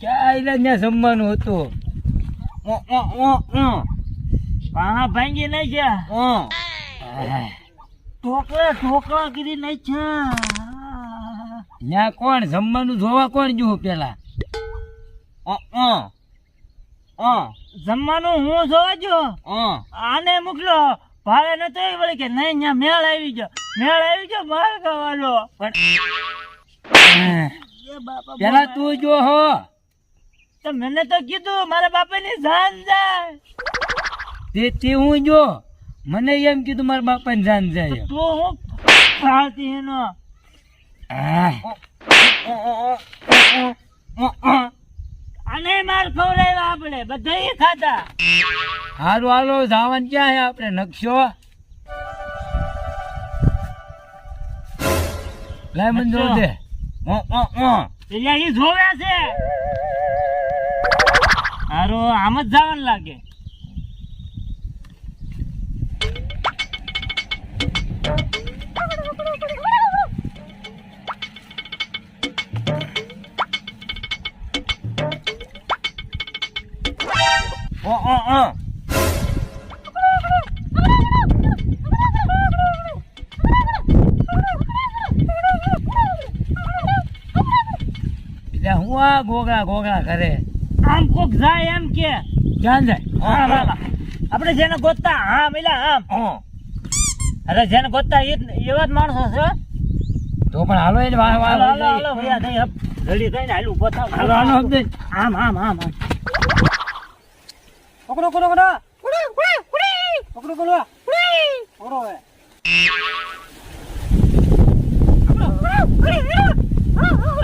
ક્યાં જમવાનું હતું? પાહા ભાંગી નહીં કરી નહીં છે ત્યાં કોણ? જમવાનું જોવા કોણ જોવું પેલા? જમવાનું હું જોવા જો આને મોકલો. ભાડે નતો એ વળી કે નહીં ત્યાં મેળ આવી ગયો મેળ આવી ગયો માર ખાવાનો પણ પેલા તું જો હો તો મને તો કીધું મારા બાપાની જાન જાય તે હું જો મને એમ કીધું મારા બાપાને જાન જાય તો હું ફાળતી એનો આહ. આને માર ખવડાવ્યા આપણે બધા ખાતા હારું હાલો જાવન ક્યાં છે આપણે નકશો? લાય મને જોવા દે. ઓ, ઓ, ઓ. એ જોવે છે. હારો આમ જ જવાનું લાગે. આ ગોગળા ગોગળા કરે. આમ કોક જાય એમ કે ક્યાં જાય. હા આપણે જેને ગોતતા હા મિલા આમ. અરે જેને ગોતતા એ એવા જ માણસો છે. તો પણ હાલો એ વાહ વાહ હાલો હાલો હાલો ભૈયા નહીં. જલ્દી થઈને હાલ ઊભો થાવ. હાલો હાલો. આમ આમ આમ આમ. પકડો પકડો. પકડો પકડો. પકડો. પકડો હવે. પકડો પકડો પકડો.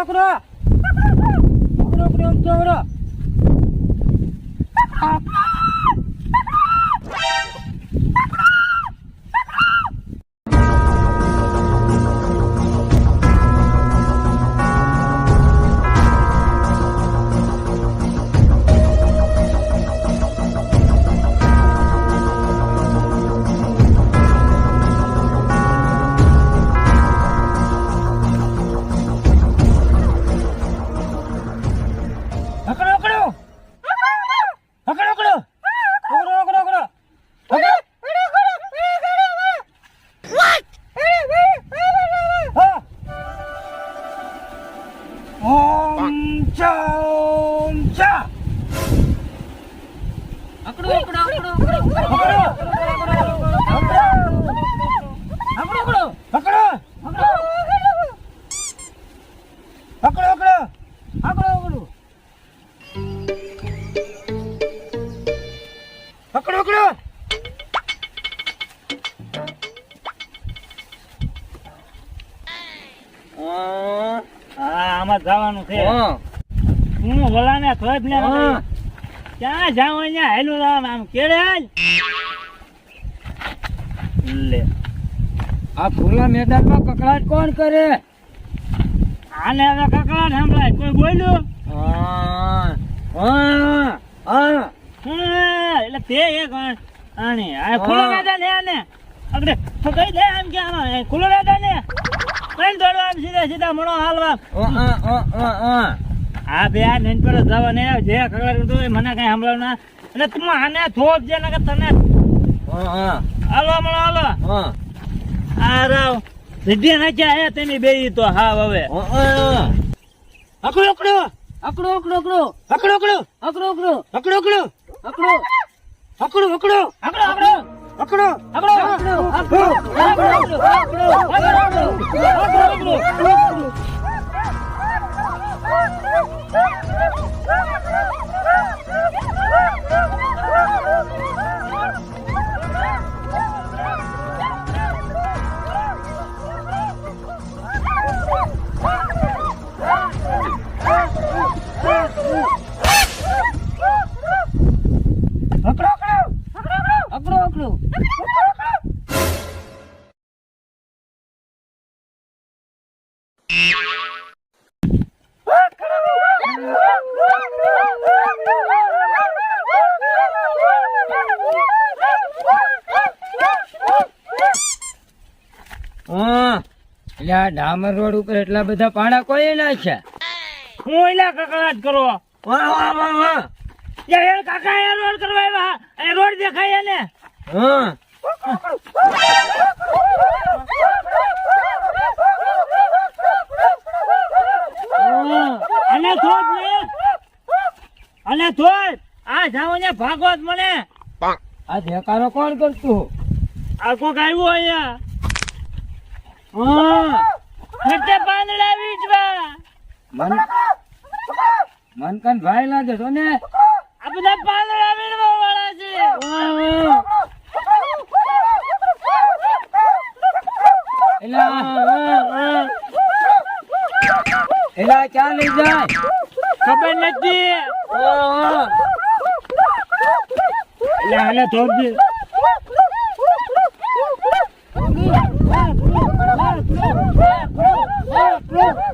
છોકરો છોકરો છોકરો પકડો પકડો પકડો પકડો પકડો પકડો પકડો પકડો હા આમાં જવાનું છે હા વલાને થોડ ને. ક્યાં જાવ અહીંયા? હેલું આમ આમ કેડે લે. આ ખુલ્લા મેદાનમાં કકડાટ કોણ કરે? આને હવે કકડાટ સંભળાય. કોઈ બોલ્યું? એટલે તે એક આણી આ ખુલ્લો. મેદાન છે આને. આપણે ફગાઈ દે આમ કે આમાં? ખુલ્લો મેદાન છે. કઈ દોડવા સીધા સીધા મણો હાલવા. હા બે આ નેન પર જવા ને જે ખબર તો મને કઈ સંભળાવ ના એટલે તું આને થોપ જે નકર તને હા હાલો મણો હાલો હા રાવ સિદ્ધિ નાખ્યા હે તેની બે તો હા હવે હા અકડો અકડો અકડો અકડો અકડો અકડો અકડો અકડો અકડો અકડો અકડો અકડો અકડો અકડો અકડો અકડો અકડો અકડો પકડું એટલે આ ડામર રોડ ઉપર એટલા બધા પાણા કોઈ નાખ્યા હું એના કકડાટ કરો? વાહ વાહ વાહ વાહ. એ કાકા એ રોડ કરવા આવ્યા એ રોડ દેખાય એને. હા. અને થોડ અને થોડ આ જાઓ ને ભાગવત મને. આ દેકારો કોણ કરતું? આ કોક આવ્યું અહીંયા. હા. ફરતે પાંદડા વીજવા. મન મનકન ભાઈ લાગે તો ને? આ બધા પાંદડા વીણવા વાળા છે. એલા એલા ક્યાં લઈ જાય? ખબર નથી. થોડ દે એલા, આ ક્યાં લાવ્યા આપણને બહુ ધક્કા મારે મારા હારા હા, હા. હા,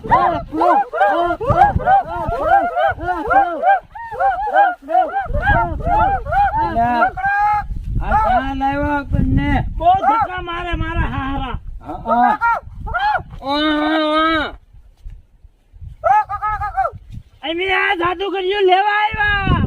અમે આ જાદુગરીઓ લેવા આવ્યા